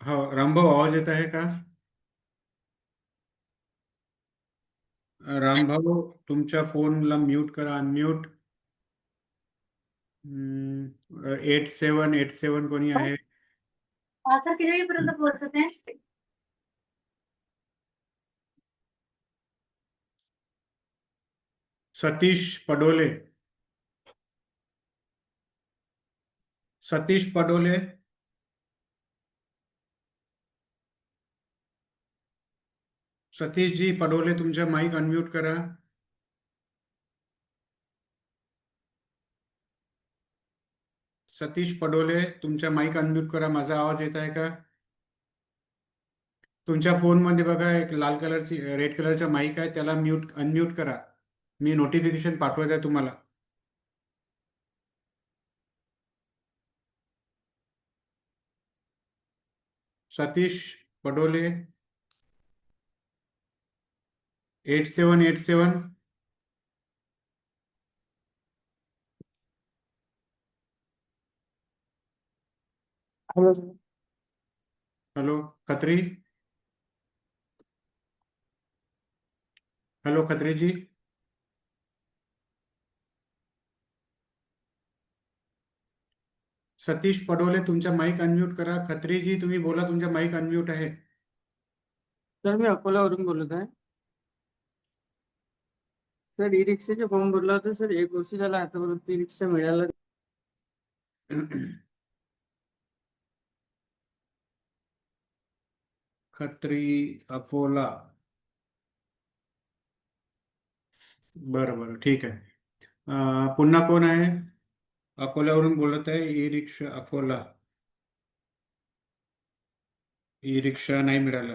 हो रामभाऊ आवाज़ येत आहे का? रामभाऊ तुमच्या फोनला म्यूट करा unmute eight seven eight seven कोणी आहे? किती पोहोचत सतीश पडोले. सतीश पडोले सतीशजी पडोले तुमच्या माईक अनम्यूट करा. सतीश पडोले तुमच्या माईक अनम्यूट करा. माझा आवाज येत आहे का? तुमच्या फोनमध्ये बघा एक लाल कलरची रेड कलरचा माईक आहे. त्याला म्यूट अनम्यूट करा. मी नोटिफिकेशन पाठवत आहे तुम्हाला. Satish Padole eight seven eight seven. Hello. Hello Khatri. Hello Khatriji Satish Padole तुमच्या माईक अनम्यूट करा. खत्रीजी तुम्ही बोला तुमच्या माईक अनम्यूट आहे. सर मी अकोल्यावरून बोलत आहे. सर ई रिक्षाचे फॉर्म भरला होता सर एक वर्ष झाला आतापर्यंत ई रिक्षा मिळाला खत्री अकोला बरं बरं ठीक आहे. पुन्हा कोण आहे? अकोल्यावरून बोलत आहे e rickshaw Akola e rickshaw नाही मिळाला.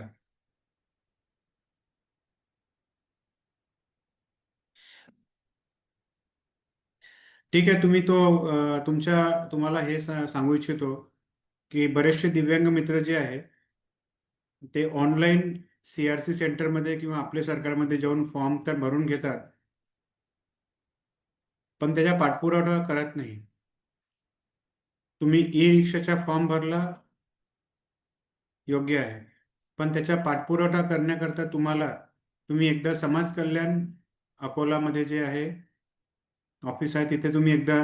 ठीक आहे तुम्ही तो तुमच्या तुम्हाला हे सांगू इच्छितो की बरेचसे दिव्यांग मित्र जे आहे ते ऑनलाईन सी आर सी सेंटरमध्ये किंवा आपल्या सरकारमध्ये जाऊन फॉर्म तर भरून घेतात पण त्याचा पाठपुरावा करत नाही. तुम्ही ई रिक्षाचा फॉर्म भरला योग्य आहे. पण त्याचा पाठपुरावा करण्याकरता तुम्हाला तुम्ही एकदा समाज कल्याण अकोलामध्ये जे आहे ऑफिस आहे तिथे तुम्ही एकदा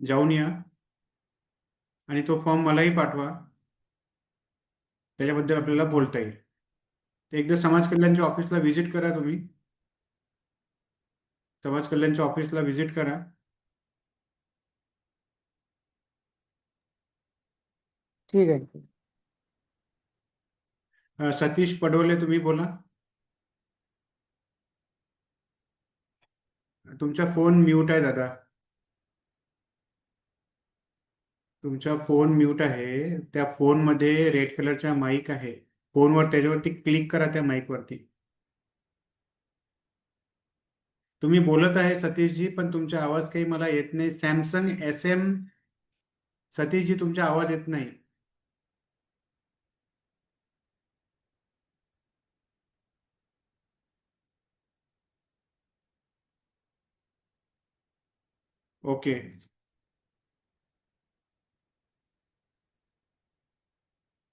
जाऊन या. आणि तो फॉर्म मलाही पाठवा. त्याच्याबद्दल आपल्याला बोलता येईल. तर एकदा समाज कल्याणच्या ऑफिसला व्हिजिट करा तुम्ही. समाज कल्याणच्या ऑफिसला व्हिजिट करा. ठीक आहे. सतीश पडोले तुम्ही बोला. तुमचा फोन म्यूट आहे दादा. तुमचा फोन म्यूट आहे. त्या फोनमध्ये रेड कलरचा माईक आहे. फोनवर त्याच्यावरती क्लिक करा त्या माईकवरती. तुम्ही बोलत आहे सतीशजी पण तुमचा आवाज काही मला येत नाही. सॅमसंग एस एम सतीशजी तुमचा आवाज येत नाही. ओके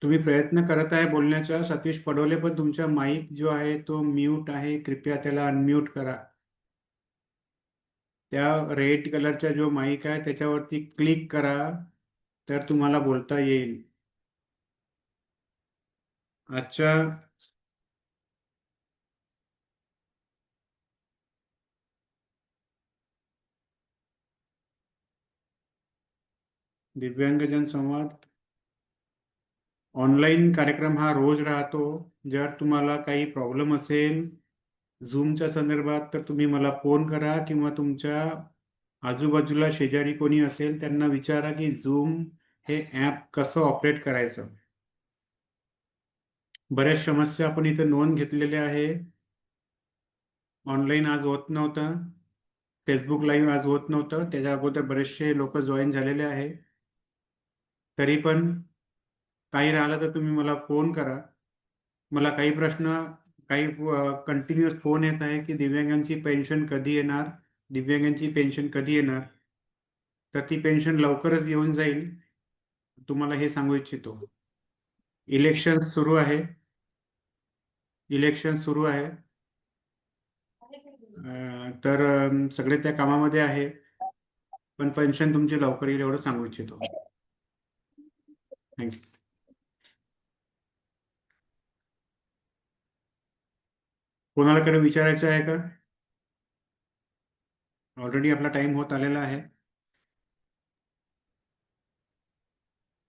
तुम्ही प्रयत्न करत आहे बोलण्याचा सतीश पडोले पण तुमचा माईक जो आहे तो म्यूट आहे. कृपया त्याला अनम्यूट करा. त्या रेड कलरचा जो माईक आहे त्याच्यावरती क्लिक करा तर तुम्हाला बोलता येईल. अच्छा. दिव्यांगजन संवाद. ऑनलाईन कार्यक्रम हा रोज राहतो. जर तुम्हाला काही प्रॉब्लेम असेल झूमच्या संदर्भात तर तुम्ही मला फोन करा किंवा तुमच्या आजूबाजूला शेजारी कोणी असेल त्यांना विचारा की झूम हे ॲप कसं ऑपरेट करायचं. बऱ्याच समस्या आपण इथं नोंद घेतलेल्या आहे. ऑनलाईन आज होत नव्हतं. फेसबुक लाईव्ह आज होत नव्हतं. त्याच्या अगोदर बरेचसे लोक जॉईन झालेले आहे. तरी पण काही राहिलं तर तुम्ही मला फोन करा. मला काही प्रश्न काही कंटिन्युअस फोन येत आहे की दिव्यांगांची पेन्शन कधी येणार? दिव्यांगांची पेन्शन कधी येणार? तर ती पेन्शन लवकरच येऊन जाईल. तुम्हाला हे सांगू इच्छितो. इलेक्शन सुरू आहे. इलेक्शन सुरू आहे. तर सगळे त्या कामामध्ये आहे. पण पेन्शन तुमची लवकर येईल एवढं सांगू इच्छितो. थँक्यू कोणाला कडे विचारायचं आहे का? ऑलरेडी आपला टाइम होत आलेला आहे.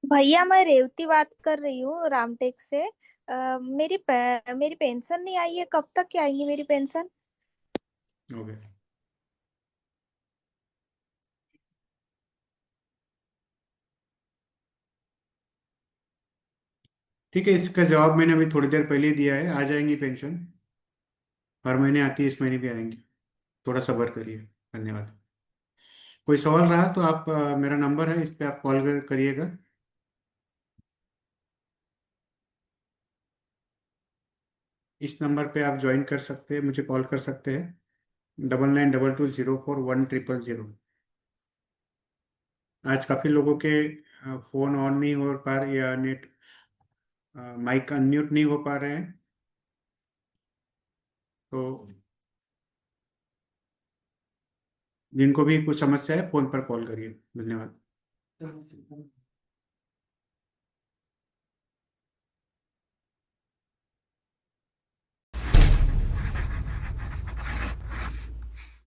भैया मैं रेवती बात कर रही हूँ रामटेक से। अ, मेरी पे, मेरी पेंशन नहीं आई है? कब तक की आएँगी मेरी पेंशन? ओके ठीक है इसका जवाब मैंने अभी थोड़ी देर पहले दिया है। आ जाएँगी पेंशन। हर महीने आती है इस महीने भी आएँगी। थोड़ा सब्र करिए। धन्यवाद। कोई सवाल रहा तो आप अ, मेरा नंबर है इस पे आप कॉल कर, करिएगा। इस नंबर पे आप ज्वाइन कर सकते हैं मुझे कॉल कर सकते हैं। Double nine double two zero four one triple zero. आज काफ़ी लोगों के फ़ोन ऑन नहीं हो पा रहे या नेट माइक अनम्यूट नहीं हो पा रहे हैं। तो जिनको भी कुछ समस्या है फ़ोन पर कॉल करिए। धन्यवाद।